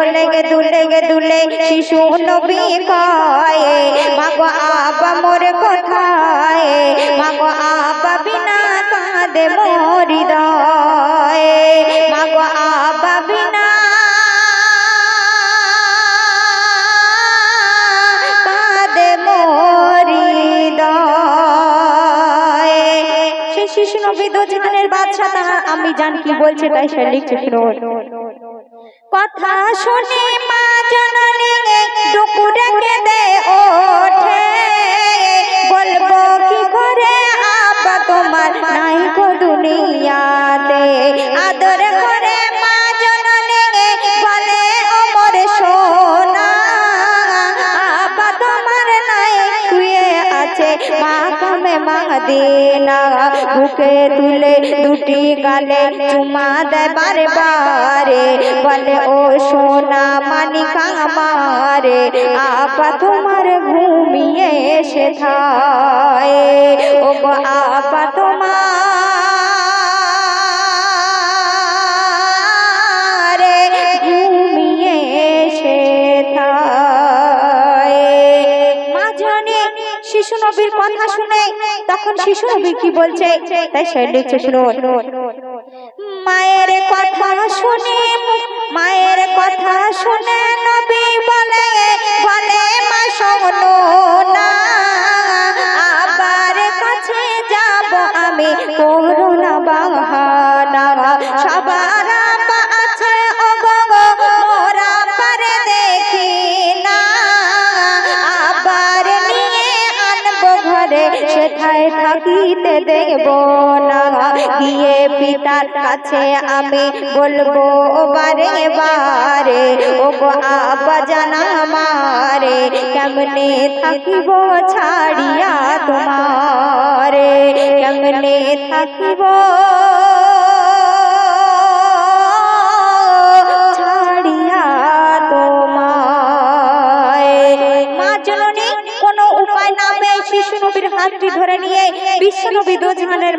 কোলে গে দুলে গে দুলে শিশু নবী কয়, মাগো আবা মোর কোথায়, মাগো আবা বিনা কাঁদে মোরি দয় মাগো আবা বিনা শিশু নবী দোজানের বাদশা তাহার আমি জান কি বলছে তাই সে লিখছে কথা শুনে মা জননী ডুকুরে কেঁদে ওঠে। কামে মা দিনা। বুকে তুলে দুটি গালে চুমা দেয় বারে বলে, ও সোনা মানিকা আমারে, আপা তোমার ঘুমিয়ে এসে থায়। ও আপা তোমার শিশু নবীর কথা শুনে তখন শিশু নবী কি বলছে? তাই সে লিখছে, শুনুন। মায়ের কথা শুনে, মায়ের কথা শুনে নবী বলে বলে মা শোনো। সেথায় থাকিতে দেব না। গিয়ে পিতার কাছে আমি বলব বারে বারে ও গো আব্বা জানা মারে, কেমনে থাকিব ছাড়িয়া তোমারে, কেমনে থাকিব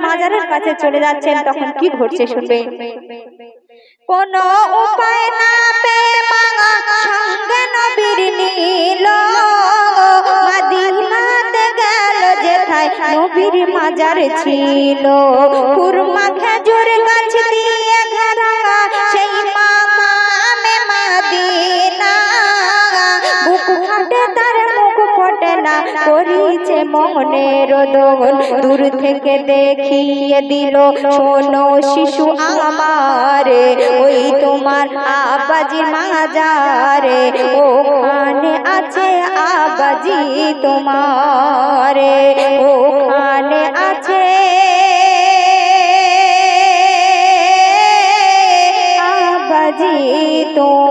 মাজারের কাছে চলে যাচ্ছেন, তখন কি ঘটছে শুনবে? কোন উপায় না পেয়ে মা সঙ্গে নবীর নীল মাদিনাতে গেল, যেথায় নবীর মাজার ছিল। কুরমা খেজুর গাছ দিয়ে ঘেরা, সেই মামামে মাদিনা বুক ফাটে তার না করিছে মনের দোল। দূর থেকে দেখিয়ে দিল, শোনো শিশু আমারে, ওই তোমার আবাজি মাজারে। ওখানে আছে আবাজি তোমারে, ওখানে আছে আবাজি তোমারে।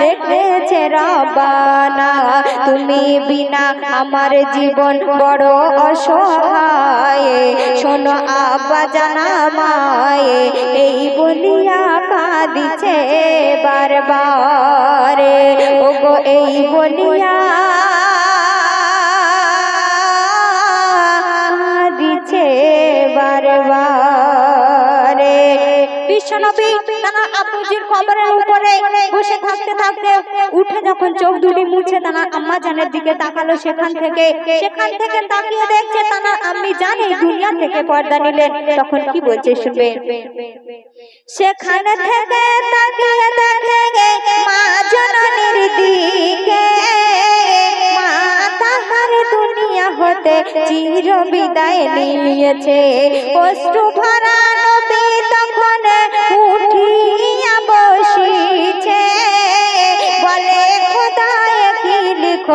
রেখেছে রবানা, তুমি বিনা আমার জীবন বড় অসহায়। শোনো আব্বা জানা মায়ে, এই বলিয়া কাঁদিছে বারবারে। ওগো, এই বলিয়া আপুজির কবরের উপরে বসে থাকতে থাকতে উঠে যখন চোখ দুটি মুছে তারা আম্মা জানের দিকে তাকালো সেখান থেকে সেখান থেকে তাকিয়ে দেখছে তারা আম্মি জান দুনিয়া থেকে পর্দা নিলেন তখন কি বলছে শুনবে? সেখানে থেকে তাকিয়ে দেখে মা জননীর দিকে দুনিয়া হতে চির বিদায় নিয়েছে অশ্রু ভরা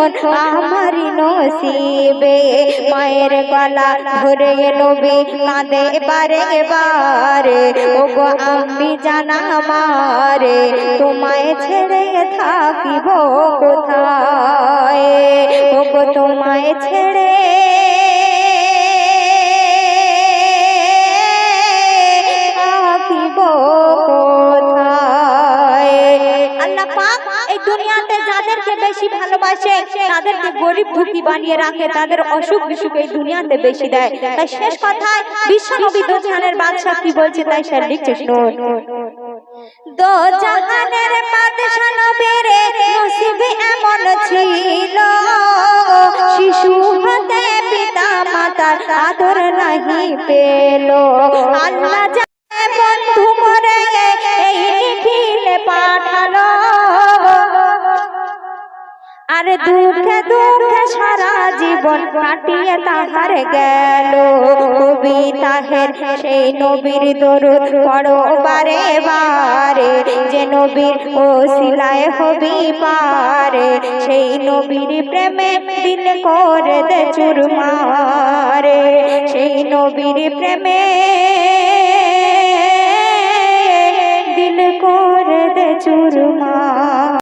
লিখন আমারই নসিবে। মায়ের গলা ধরে নবী কাঁদে বারে বারে। ও গো আমি জানা মারে, তোমায় ছেড়ে থাকিব কোথায়? ও গো তোমায় ছেড়ে দুনিয়াতে যাদেরকে বেশি ভালোবাসে, তাদেরকে গরিব দুঃখী বানিয়ে রাখে, তাদের অসুখ বিসুখ এই দুনিয়াতে বেশি দেয়। তাই শেষ কথায় বিশ্বনবী দো জাহানের বাদশা কি বলছে তাই স্যার লিখছে দো জাহানের বাদশা নবীর নসিবে এমন ছিল, শিশু হতে পিতা মাতার আদর নাহি পেল। আর দুঃখে দুঃখে সারা জীবন কাটিয়ে তাহার গেল। কবি তাহের সেই নবীর দরুদ পড়ো বারে বারে, যে নবীর ও সিলায় হবি পারে, সেই নবীর প্রেমে দিল করে দে চুরমারে, সেই নবীর প্রেমে দিল করে দে চুরমার।